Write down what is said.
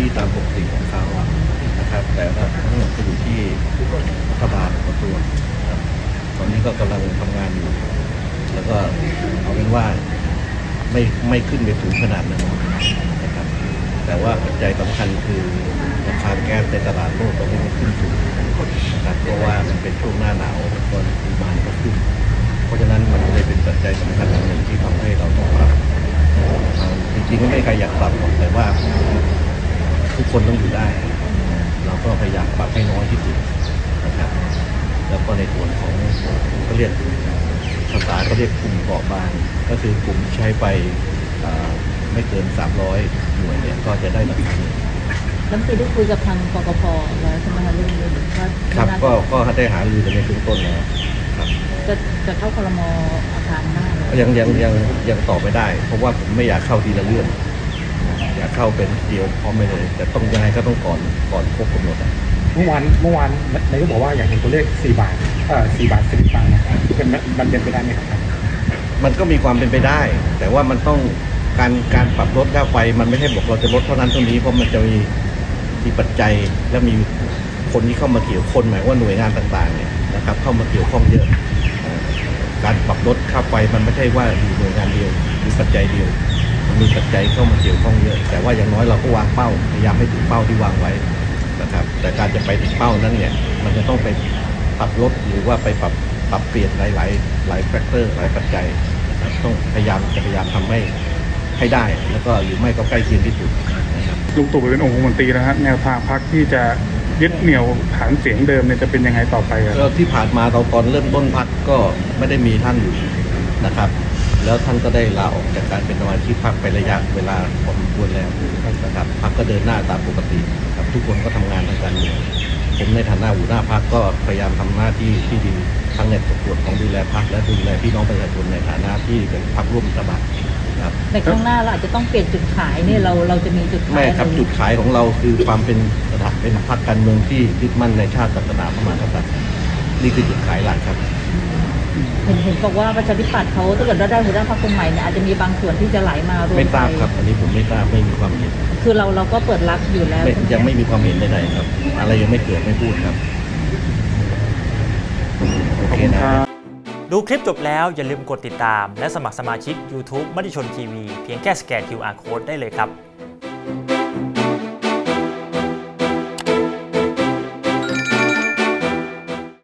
ที่ตามปกติของเขานะครับ แต่ว่าทั้งหมดก็อยู่ที่รัฐบาลของตัวตอนนี้ก็กำลังทำงานอยู่ แล้วก็เอาเป็นว่าไม่ไม่ขึ้นไปถึงขนาดนั้นนะครับ แต่ว่าปัจจัยสำคัญคือราคาแก๊สในตลาดโลกตอนนี้มันขึ้นสูงนะครับเพราะว่ามันเป็นช่วงหน้าหนาวคนดีมานก็ขึ้น เพราะฉะนั้นมันเลยเป็นปัจจัยสำคัญหนึ่งที่ทำให้เราต้องปรับจริงๆไม่ใครอยากปรับหรอกแต่ว่า ทุกคนต้องอยู่ได้ เราก็พยายามปรับให้น้อยที่สุดนะครับ แล้วก็ในส่วนของก็เรียกภาษาก็เรียกกลุ่มเกาะบาง ก็คือกลุ่มที่ใช้ไปเอ่อไม่เกิน 300 หน่วยเนี่ยก็จะได้ราคานี้น้ำตีได้คุยกับทางกกพแล้วใช่ไหมคะเรื่องนี้ว่าครับน่าจะก็ก็ได้หารือกันในเบื้องต้นแล้วครับจะจะเข้าคลมอาคารหน้าเลยยังยังยังยังตอบไม่ได้ เพราะว่าผมไม่อยากเข้าทีละเรื่องนะอยาก เข้าเป็นเดียวพร้อมไปเลย แต่ต้องยังไงก็ต้องก่อนก่อนครบกำหนดอะเมื่อวานเมื่อวานนายกบอกว่าอยากเห็นตัวเลข 4 บาทเอ่อ4บาท10ตังค์นะครับเป็นมันเป็นไปได้ไหมครับ มันก็มีความเป็นไปได้ แต่ว่ามันต้องการการปรับลดค่าไฟมันไม่ใช่บอกเราจะลดเท่านั้นเท่านี้เพราะมันจะมีมีปัจจัยและมีคนที่เข้ามาเกี่ยวคนหมายว่าหน่วยงานต่างๆเนี่ยนะครับเข้ามาเกี่ยวข้องเยอะเอ่อการปรับลดค่าไฟมันไม่ใช่ว่าอยู่หน่วยงานเดียวหรือปัจจัยเดียว มันมีปัจจัยเข้ามาเกี่ยวข้องเยอะ แต่ว่าอย่างน้อยเราก็วางเป้าพยายามให้ถึงเป้าที่วางไว้นะครับ แต่การจะไปถึงเป้านั้นเนี่ยมันจะต้องไปปรับลดหรือว่าไปปรับปรับเปลี่ยนหลายหลายหลายแฟกเตอร์หลายปัจจัยนะครับต้องพยายามจะพยายามทำให้ให้ได้ แล้วก็หรือไม่ก็ใกล้เคียงที่สุดนะครับลุงตู่เป็นองค์คมนตรีนะฮะแนวทางพรรคที่จะยึดเหนี่ยวฐานเสียงเดิมเนี่ยจะเป็นยังไงต่อไปอะก็ที่ผ่านมาเราตอนเริ่มต้นพักก็ไม่ได้มีท่านอยู่นะครับ แล้วท่านก็ได้ลาออกจากการเป็นสมาชิกพรรคไประยะเวลาพอสมควรแล้วนะครับพรรคก็เดินหน้าตามปกติครับทุกคนก็ทำงานทางการเมืองผมในฐานะหัวหน้าพรรคก็พยายามทำหน้าที่ที่ดีทั้งในส่วนของดูแลพรรคและดูแลพี่น้องประชาชนในฐานะที่เป็นพรรคร่วมรัฐบาลครับในข้างหน้าเราอาจจะต้องเปลี่ยนจุดขายเนี่ยเราเราจะมีจุดขายไม่ครับจุดขายของเราคือความเป็นสถานเป็นพรรคการเมืองที่ยึดมั่นในชาติศาสนาพระมหากษัตริย์ นี่คือจุดขายหลักครับเห็นเห็นบอกว่าประชาธิปัตย์เขาถ้าเกิดว่าได้หัวหน้าพรรคคนใหม่เนี่ยอาจจะมีบางส่วนที่จะไหลมารวมไม่ทราบปครับ อันนี้ผมไม่ทราบไม่มีความเห็นคือเราเราก็เปิดรับอยู่แล้วไม่ใช่หยังไม่มีความเห็นใดๆครับ อะไรยังไม่เกิดไม่พูดครับโอเคนะดูคลิปจบแล้วอย่าลืมกดติดตาม และสมัครสมาชิก YouTube มติชนทีวีเพียงแค่สแกน QR Code ได้เลยครับ